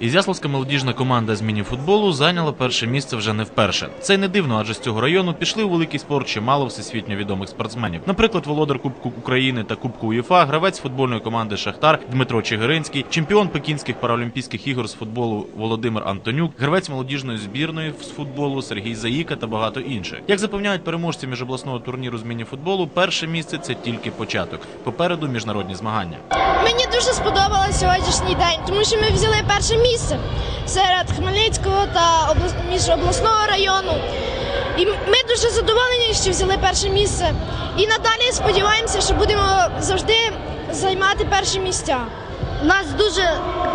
Ізяславська молодіжна команда з мініфутболу зайняла перше місце вже не вперше. Це й не дивно, адже з цього району пішли у великий спорт чимало всесвітньо відомих спортсменів. Наприклад, володар Кубку України та Кубку УЄФА, гравець футбольної команди Шахтар Дмитро Чигиринський, чемпіон Пекінських паралімпійських ігор з футболу Володимир Антонюк, гравець молодіжної збірної з футболу Сергій Заїка та багато інших. Як запевняють переможці міжобласного турніру з мініфутболу, перше місце це тільки початок. Попереду міжнародні змагання. Мені дуже сподобався сьогоднішній день, тому що ми взяли перше місце серед Хмельницького та облас- міжобласного району. І ми дуже задоволені, що взяли перше місце. І надалі сподіваємося, що будемо завжди займати перші місця. Нас дуже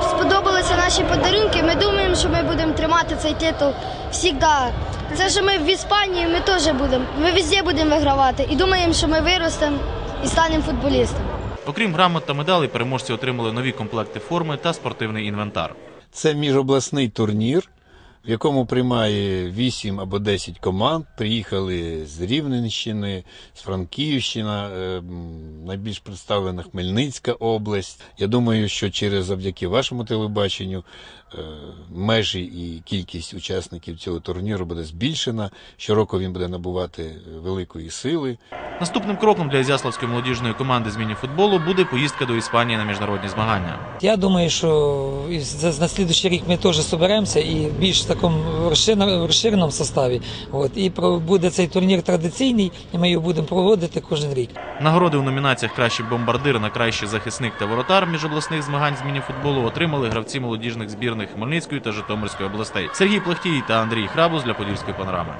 сподобалися наші подарунки. Ми думаємо, що ми будемо тримати цей титул завжди. Це що ми в Іспанії, ми теж будемо. Ми везде будемо вигравати. І думаємо, що ми виростемо і станемо футболістами. Окрім грамот та медалей, переможці отримали нові комплекти форми та спортивний інвентар. Це міжобласний турнір, в якому приймає 8 або 10 команд. Приїхали з Рівненщини, з Франківщина, е, найбільш представлена Хмельницька область. Я думаю, що через завдяки вашому телебаченню е, межі і кількість учасників цього турніру буде збільшена. Щороку він буде набувати е, великої сили. Наступним кроком для Ізяславської молодіжної команди з мініфутболу буде поїздка до Іспанії на міжнародні змагання. Я думаю, що за- на слідуючий рік ми теж зберемося і в більш такому розширеному, составі. От, і буде цей турнір традиційний, і ми його будемо проводити кожен рік. Нагороди у номінаціях Кращий бомбардир на кращий захисник та воротар міжобласних змагань з мініфутболу отримали гравці молодіжних збірних Хмельницької та Житомирської областей Сергій Плахтій та Андрій Храбус для подільської панорами.